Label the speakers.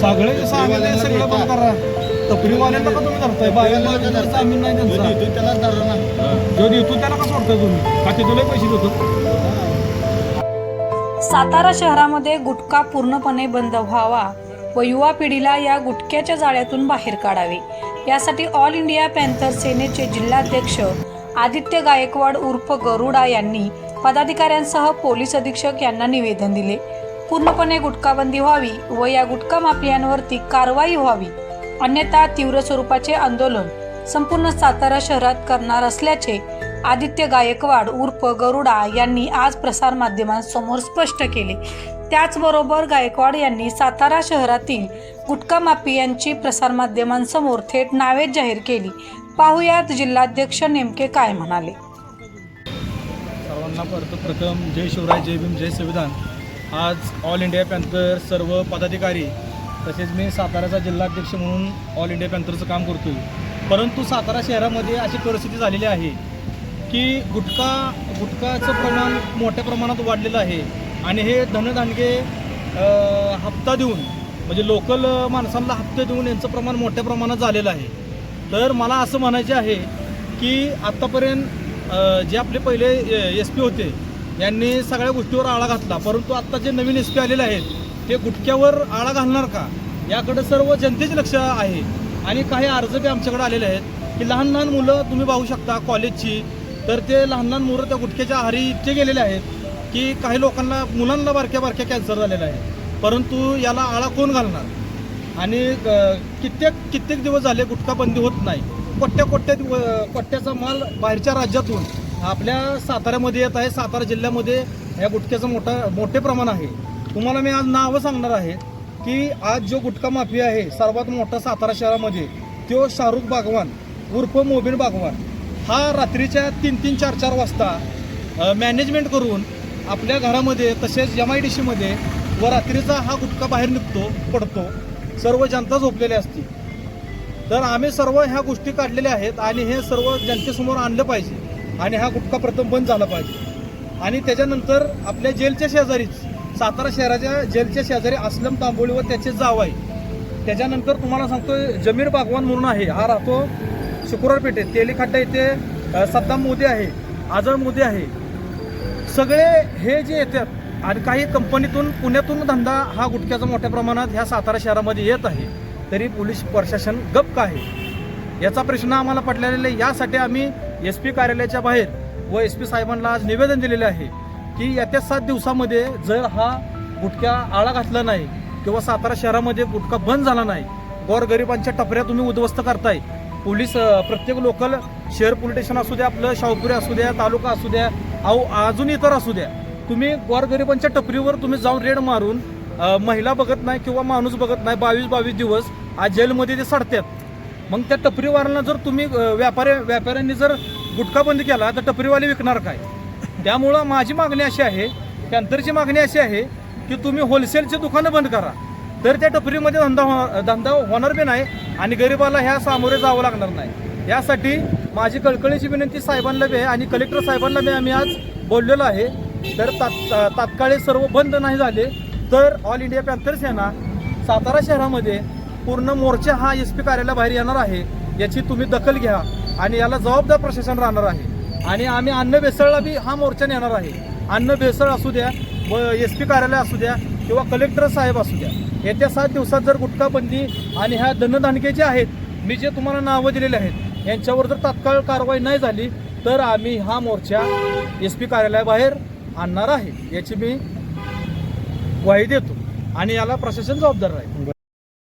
Speaker 1: सगळे जे सामील आहे सगळं बंद करा. टपरीवाल्यांना का तुम्ही धरताय? बाहेर सामील नाही त्यांचा.
Speaker 2: त्याला धरा ना
Speaker 1: जो देतो त्याला का सोडताय तुम्ही? का ते तुला पैसे देतो
Speaker 3: सातारा शहरामध्ये गुटखा पूर्णपणे बंद व्हावा व युवा पिढीला या गुटख्याच्या जाळ्यातून बाहेर काढावे. यासाठी ऑल इंडिया पॅन्थर सेनेचे जिल्हाध्यक्ष आदित्य गायकवाड उर्फ गरुडा यांनी पदाधिकाऱ्यांसह पोलीस अधीक्षक यांना निवेदन दिले. पूर्णपणे गुटखाबंदी व्हावी व या गुटखा माफियांवरती कारवाई व्हावी अन्यथा तीव्र स्वरूपाचे आंदोलन संपूर्ण सातारा शहरात करणार असल्याचे आदित्य गायकवाड उर्फ गरुडा यांनी आज प्रसारमाध्यमांसमोर स्पष्ट केले. त्याचबरोबर गायकवाड यांनी सातारा शहरातील गुटखा माफियांची प्रसारमाध्यमांसमोर थेट नावे जाहीर केली. पाहुयात जिल्हाध्यक्ष नेमके काय म्हणाले.
Speaker 1: सर्वांना परत प्रथम जय शिवराय जय भीम जय संविधान. आज ऑल इंडिया पॅन्थर सर्व पदाधिकारी तसेच मी साताऱ्याचा जिल्हाध्यक्ष म्हणून ऑल इंडिया पॅन्थरचं काम करतो परंतु सातारा शहरामध्ये अशी परिस्थिती झालेली आहे की गुटखा गुटखाचं प्रमाण मोठ्या प्रमाणात वाढलेलं आहे आणि हे धनधानगे हप्ता देऊन म्हणजे लोकल माणसांना हप्ते देऊन यांचं प्रमाण मोठ्या प्रमाणात झालेलं आहे. तर मला असं म्हणायचे आहे की आत्तापर्यंत जे आपले पहिले एस पी होते यांनी सगळ्या गोष्टीवर आळा घातला. परंतु आत्ता जे नवीन एस पी आलेले आहेत ते गुटख्यावर आळा घालणार का? याकडे सर्व जनतेचे लक्ष आहे. आणि काही अर्ज बी आमच्याकडे आलेले आहेत की लहान लहान मुलं तुम्ही पाहू शकता कॉलेजची तर ते लहान लहान मुलं त्या गुटख्याच्या आहारी इतके गेलेले आहेत की काही लोकांना मुलांना बारक्या बारक्या कॅन्सर झालेला आहे. परंतु याला आळा कोण घालणार? आणि कित्येक कित्येक दिवस झाले गुटखा बंदी होत नाही. कोट्या कोट्या कोट्याचा माल बाहेरच्या राज्यातून आपल्या साताऱ्यामध्ये येत आहे सातारा जिल्ह्यामध्ये या गुटख्याचं मोठा मोठे प्रमाण आहे. तुम्हाला मी आज नावं सांगणार आहे की आज जो गुटखा माफिया आहे सर्वात मोठा सातारा शहरामध्ये तो शाहरुख बागवान उर्फ मोबिन बागवान. हा रात्रीच्या तीन तीन चार चार वाजता मॅनेजमेंट करून आपल्या घरामध्ये तसेच एम आय डी सीमध्ये व रात्रीचा हा गुटखा बाहेर निघतो पडतो. सर्व जनता झोपलेली असते. तर आम्ही सर्व ह्या गोष्टी काढलेल्या आहेत आणि हे सर्व जनतेसमोर आणलं पाहिजे. आणि हा गुटखा प्रथम बंद झाला पाहिजे. आणि त्याच्यानंतर आपल्या जेलच्या शेजारीच सातारा शहराच्या जेलच्या शेजारी असलम तांबोळी व त्याचे जाव आहे. त्याच्यानंतर तुम्हाला सांगतो जमीर बागवान म्हणून आहे. हा राहतो शुक्रवार पेठेत तेलीखड्डा इथे सद्दाम मोदी आहे आझर मोदी आहे. सगळे हे जे येतात आणि काही कंपनीतून पुण्यातून धंदा हा गुटख्याचा मोठ्या प्रमाणात ह्या सातारा शहरामध्ये येत आहे. तरी पोलीस प्रशासन गप्प आहे. याचा प्रश्न आम्हाला पडलेला आहे. यासाठी आम्ही एस पी कार्यालयाच्या बाहेर व एस पी साहेबांना आज निवेदन दिलेले आहे की येत्या सात दिवसामध्ये जर हा गुटख्या आळा घातला नाही किंवा सातारा शहरामध्ये गुटखा बंद झाला नाही गोरगरिबांच्या टपऱ्या तुम्ही उद्ध्वस्त करताय पोलीस प्रत्येक लोकल शहर पोलीस स्टेशन असू द्या आपलं शाहपुरी असू द्या तालुका असू द्या अहो अजून इतर असू द्या तुम्ही गोरगरिबांच्या टपरीवर तुम्ही जाऊन रेड मारून महिला बघत नाही किंवा माणूस बघत नाही बावीस बावीस दिवस आज जेलमध्ये ते सडतात. मग त्या टपरीवाल्यांना जर तुम्ही व्यापारी व्यापाऱ्यांनी जर गुटखा बंद केला तर टपरीवाले विकणार काय? त्यामुळं माझी मागणी अशी आहे कॅन्सरची मागणी अशी आहे की तुम्ही होलसेलची दुकानं बंद करा. तर त्या टपरीमध्ये धंदा होणार धंदा होणार बी नाही आणि गरिबाला ह्या सामोरे जावं लागणार नाही. यासाठी माझी कळकळीची विनंती साहेबांना बी आहे आणि कलेक्टर साहेबांना बी आम्ही आज बोललेलो आहे. तर तात तात्काळ सर्व बंद नाही झाले तर all India Panther Sena Satara शहरामध्ये पूर्ण मोर्चा हा एस पी कार्यालयाबाहेर येणार आहे याची तुम्ही दखल घ्या आणि याला जबाबदार प्रशासन राहणार आहे. आणि आम्ही अन्न भेसळला बी हा मोर्चा नेणार आहे. अन्न भेसळ असू द्या व एस पी कार्यालय असू द्या किंवा कलेक्टर साहेब असू द्या. येत्या सात दिवसात जर गुटखा बंदी आणि ह्या धनधानके जे आहेत मी जे तुम्हाला नावं दिलेले आहेत यांच्यावर जर तात्काळ कारवाई नाही झाली तर आम्ही हा मोर्चा एस पी कार्यालयाबाहेर आणणार आहे याची मी ग्वाही देतो. आणि याला प्रशासन जबाबदार राहील.